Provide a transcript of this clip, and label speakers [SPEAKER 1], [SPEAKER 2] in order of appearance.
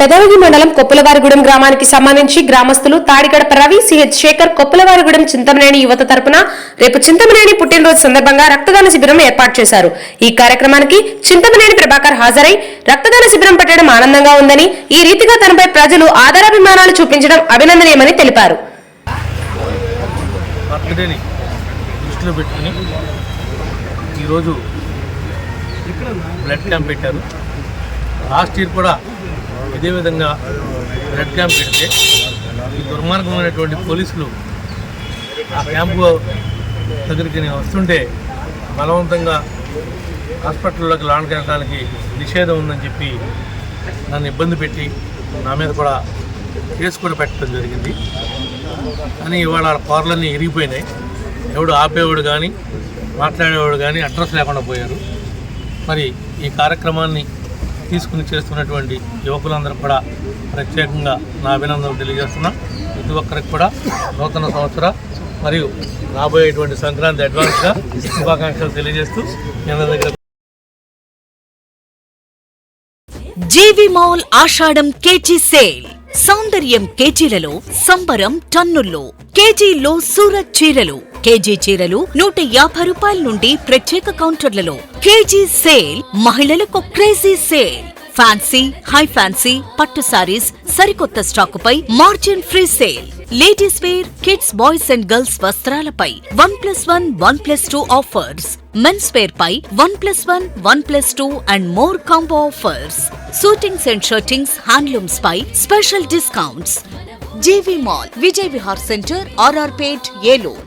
[SPEAKER 1] Pedavegi మండలం కొప్పులవారిగూడెం గ్రామానికి సంబంధించి గ్రామస్తులు తాడిగడప రవి సిహెచ్ శేఖర్ కొప్పులవారిగూడెం చింతమనేని యువత తరపున రేపు చింతమనేని పుట్టినరోజు సందర్భంగా రక్తదాన శిబిరం ఏర్పాటు చేశారు. ఈ కార్యక్రమానికి చింతమనేని ప్రభాకర్ హాజరై రక్తదాన శిబిరం పెట్టడం ఆనందంగా ఉందని ఈ రీతిగా తనపై ప్రజలు ఆదరాభిమానాలు చూపించడం అభినందనీయమని తెలిపారు.
[SPEAKER 2] ఈరోజు బ్లడ్ క్యాంప్ పెట్టారు. లాస్ట్ ఇయర్ కూడా అదేవిధంగా రెడ్ క్యాంప్ పెడితే ఈ దుర్మార్గమైనటువంటి పోలీసులు ఆ క్యాంపు దగ్గరికి నేను వస్తుంటే బలవంతంగా హాస్పిటల్లోకి లాండ్కెళ్ళడానికి నిషేధం ఉందని చెప్పి నన్ను ఇబ్బంది పెట్టి నా మీద కూడా కేసు కూడా పెట్టడం జరిగింది. కానీ ఇవాళ వాళ్ళ పార్లన్నీ ఇరిగిపోయినాయి. ఎవడు ఆపేవాడు కానీ మాట్లాడేవాడు కానీ అడ్రస్ లేకుండా పోయారు. మరి ఈ కార్యక్రమాన్ని తీసుకుని చేస్తున్నటువంటి యువకులందరూ కూడా ప్రత్యేకంగా నా అభినందనలు తెలియజేస్తున్నా. ప్రతి ఒక్కరికి కూడా నూతన సంవత్సర మరియు రాబోయేటువంటి సంక్రాంతి అడ్వాన్స్గా శుభాకాంక్షలు తెలియజేస్తూ మీ దగ్గర
[SPEAKER 3] GV mall Ashadam KG sale. సౌందర్యం కేజీలలో సంబరం టన్నుల్లో కేజీలో సూరత్ చీరలు. కేజీ చీరలు నూట యాభై రూపాయల నుండి ప్రత్యేక కౌంటర్లలో. కేజీ సేల్ మహిళలకు crazy sale. Fancy high fancy పట్టు సారీస్ సరికొత్త స్టాకుపై margin free sale ladies wear kids boys and girls వస్త్రాలపై one plus one one plus two offers men's wear pi one plus one one plus two and more combo offers suitings and shirtings handlooms pi special discounts GV mall Vijay Vihar centre RR Pet Eluru